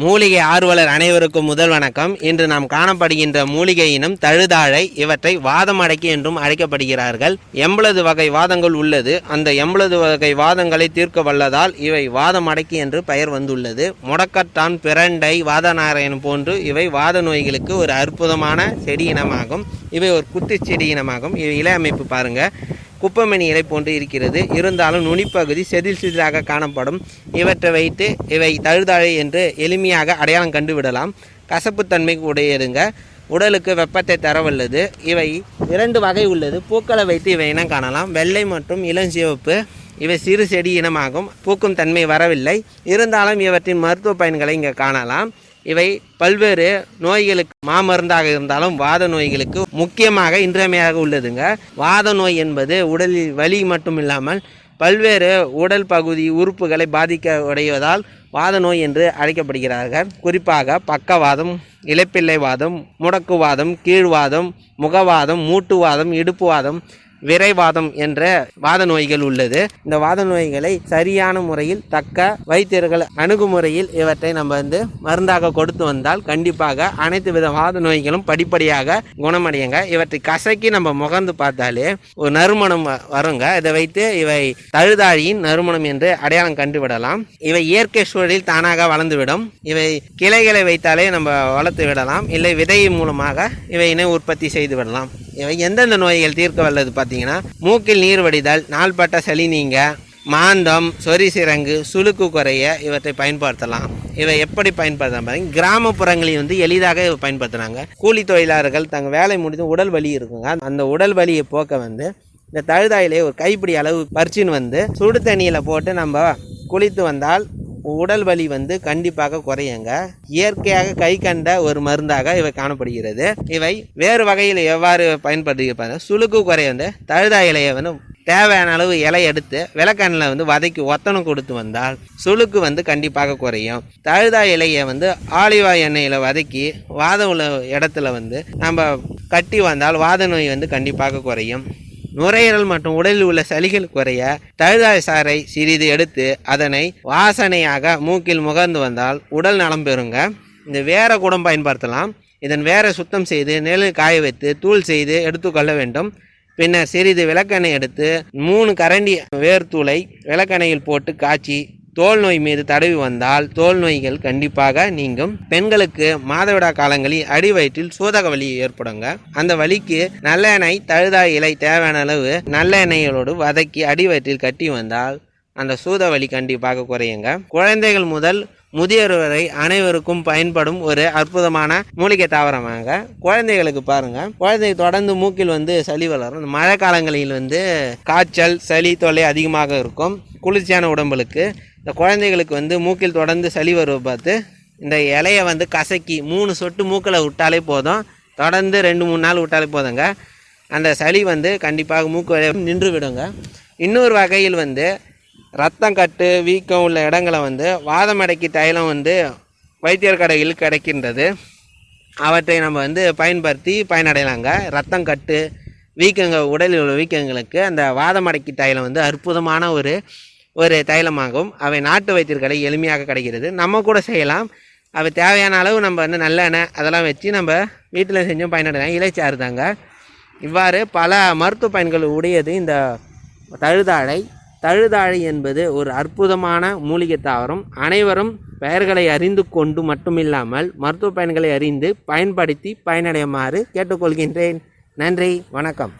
மூலிகை ஆர்வலர் அனைவருக்கும் முதல் வணக்கம். இன்று நாம் காணப்படுகின்ற மூலிகை இனம் தழுதாழை இவற்றை வாதமடக்கி என்றும் அழைக்கப்படுகிறார்கள். எண்பது வகை வாதங்கள் உள்ளது. அந்த எண்பது வகை வாதங்களை தீர்க்க வல்லதால் இவை வாதமடக்கி என்று பெயர் வந்துள்ளது. முடக்கத்தான் பிரண்டை வாதநாராயணன் போன்று இவை வாத நோய்களுக்கு ஒரு அற்புதமான செடி இனமாகும். இவை ஒரு குத்துச் செடி இனமாகும். இவை இலை அமைப்பு பாருங்கள் குப்பமணி இலை போன்று இருக்கிறது. இருந்தாலும் நுனிப்பகுதி செதில் செதிலாக காணப்படும். இவற்றை வைத்து இவை தழுதாழை என்று எளிமையாக அடையாளம் கண்டுவிடலாம். கசப்புத்தன்மை உடையதுங்க. உடலுக்கு வெப்பத்தை தரவல்லது. இவை இரண்டு வகை உள்ளது. பூக்களை வைத்து இவை இனம் காணலாம். வெள்ளை மற்றும் இளஞ்சிவப்பு இவை சிறு செடி இனமாகும். பூக்கும் தன்மை வரவில்லை. இருந்தாலும் இவற்றின் மருத்துவ பயன்களை இங்கே காணலாம். இவை பல்வேறு நோய்களுக்கு மாமருந்தாக இருந்தாலும் வாத நோய்களுக்கு முக்கியமாக இன்றியமையாக உள்ளதுங்க. வாத நோய் என்பது உடலில் வலி மட்டும் இல்லாமல் பல்வேறு உடல் பகுதி உறுப்புகளை பாதிக்க உடையதால் வாத நோய் என்று அழைக்கப்படுகிறார்கள். குறிப்பாக பக்கவாதம் இலைப்பிள்ளை வாதம் முடக்குவாதம் கீழ்வாதம் முகவாதம் மூட்டுவாதம் இடுப்புவாதம் விரைவாதம் என்ற வாத நோய்கள் உள்ளது. இந்த வாத நோய்களை சரியான முறையில் தக்க வைத்தியர்கள் அணுகுமுறையில் இவற்றை நம்ம வந்து மருந்தாக கொடுத்து வந்தால் கண்டிப்பாக அனைத்து வித வாத நோய்களும் படிப்படியாக குணமடையுங்க. இவற்றை கசக்கி நம்ம முகர்ந்து பார்த்தாலே ஒரு நறுமணம் வ- வருங்க. இதை வைத்து இவை தழுதாழியின் நறுமணம் என்று அடையாளம் கண்டுவிடலாம். இவை இயற்கை சூழலில் தானாக வளர்ந்துவிடும். இவை கிளைகளை வைத்தாலே நம்ம வளர்த்து விடலாம். இல்லை விதை மூலமாக இவையினை உற்பத்தி செய்து விடலாம். எந்தெந்த நோய்கள் தீர்க்க வல்லது பார்த்தீங்கன்னா மூக்கில் நீர் வடிதல் நாள்பட்ட சளி நீங்க மாந்தம் சொறி சிறங்கு சுழுக்கு குறைய இவற்றை பயன்படுத்தலாம். இவை எப்படி பயன்படுத்தலாம் பாருங்க கிராமப்புறங்களில் வந்து எளிதாக இவை பயன்படுத்துகிறாங்க கூலி தொழிலாளர்கள் தங்கள் வேலை முடிந்து உடல் வலி இருக்குங்க. அந்த உடல் வலியை போக்க வந்து இந்த தழுதாயிலே ஒரு கைப்பிடி அளவு பறிச்சுன்னு வந்து சுடு தண்ணியில் போட்டு நம்ம குளித்து வந்தால் உடல் வலி வந்து கண்டிப்பாக குறையுங்க. இயற்கையாக கை கண்ட ஒரு மருந்தாக இவை காணப்படுகிறது. இவை வேறு வகையில் எவ்வாறு பயன்படுத்தி சுளுக்கு குறைய வந்து தழுதா இலையை வந்து தேவையான அளவு இலை எடுத்து விளக்கண்ணில் வந்து வதக்கி ஒத்தனம் கொடுத்து வந்தால் சுளுக்கு வந்து கண்டிப்பாக குறையும். தழுதா இலையை வந்து ஆலிவா எண்ணெயில் வதக்கி வாதம் உள்ள இடத்துல வந்து நம்ம கட்டி வந்தால் வாத நோய் வந்து கண்டிப்பாக குறையும். நுரையீரல் மற்றும் உடலில் உள்ள சளிகள் குறைய தழுதாய் சாறை சிறிது எடுத்து அதனை வாசனையாக மூக்கில் முகர்ந்து வந்தால் உடல் நலம் பெறுங்க. இந்த வேற குடம் பயன்படுத்தலாம். இதன் வேற சுத்தம் செய்து நிழலில் காய வைத்து தூள் செய்து எடுத்துக்கொள்ள வேண்டும். பின்னர் சிறிது விளக்கெண்ணெய் எடுத்து மூணு கரண்டி வேர்த்தூளை விளக்கெண்ணெயில் போட்டு காய்ச்சி தோல் நோய் மீது தடவி வந்தால் தோல் நோய்கள் கண்டிப்பாக நீங்கும். பெண்களுக்கு மாதவிடா காலங்களில் அடி வயிற்றில் சூதக வலி ஏற்படுங்க. அந்த வலிக்கு நல்லெண்ணெய் தழுதா இலை தேவையான அளவு நல்லெண்ணெயோடு வதக்கி அடி வயிற்றில் கட்டி வந்தால் அந்த சூத வலி கண்டிப்பாக குறையுங்க. குழந்தைகள் முதல் முதியோர் வரை அனைவருக்கும் பயன்படும் ஒரு அற்புதமான மூலிகை தாவரமாக குழந்தைகளுக்கு பாருங்க. குழந்தை தொடர்ந்து மூக்கில் வந்து சளி வளரும். இந்த மழை காலங்களில் வந்து காய்ச்சல் சளி தொல்லை அதிகமாக இருக்கும். குளிர்ச்சியான உடம்புகளுக்கு இந்த குழந்தைகளுக்கு வந்து மூக்கில் தொடர்ந்து சளி வருவ பார்த்து இந்த இலையை வந்து கசக்கி மூணு சொட்டு மூக்கில் விட்டாலே போதும். தொடர்ந்து ரெண்டு மூணு நாள் விட்டாலே போதுங்க. அந்த சளி வந்து கண்டிப்பாக மூக்கு நின்று விடுங்க. இன்னொரு வகையில் வந்து ரத்தம் கட்டு வீக்கம் உள்ள இடங்களை வந்து வாதமடக்கி தைலம் வந்து வைத்தியர் கடையில் கிடைக்கின்றது. அவற்றை நம்ம வந்து பயன்படுத்தி பயனடையலாங்க. ரத்தம் கட்டு வீக்கங்கள் உடலில் உள்ள வீக்கங்களுக்கு அந்த வாதமடக்கி தைலம் வந்து அற்புதமான ஒரு ஒரு தைலமாகும் அவை நாட்டு வைத்தியர்களை எளிமையாக கிடைக்கிறது நம்ம கூட செய்யலாம். அவை தேவையான அளவு நம்ம வந்து நல்லெண்ணெய் அதெல்லாம் வச்சு நம்ம வீட்டில் செஞ்சும் பயனடைலாம் இலைச்சாறு தாங்க. இவ்வாறு பல மருத்துவ பயன்கள் உடையது இந்த தழுதாழை. தழுதாழை என்பது ஒரு அற்புதமான மூலிகை தாவரம். அனைவரும் பெயர்களை அறிந்து கொண்டு மட்டுமில்லாமல் மருத்துவ பயன்களை அறிந்து பயன்படுத்தி பயனடையுமாறு கேட்டுக்கொள்கின்றேன். நன்றி. வணக்கம்.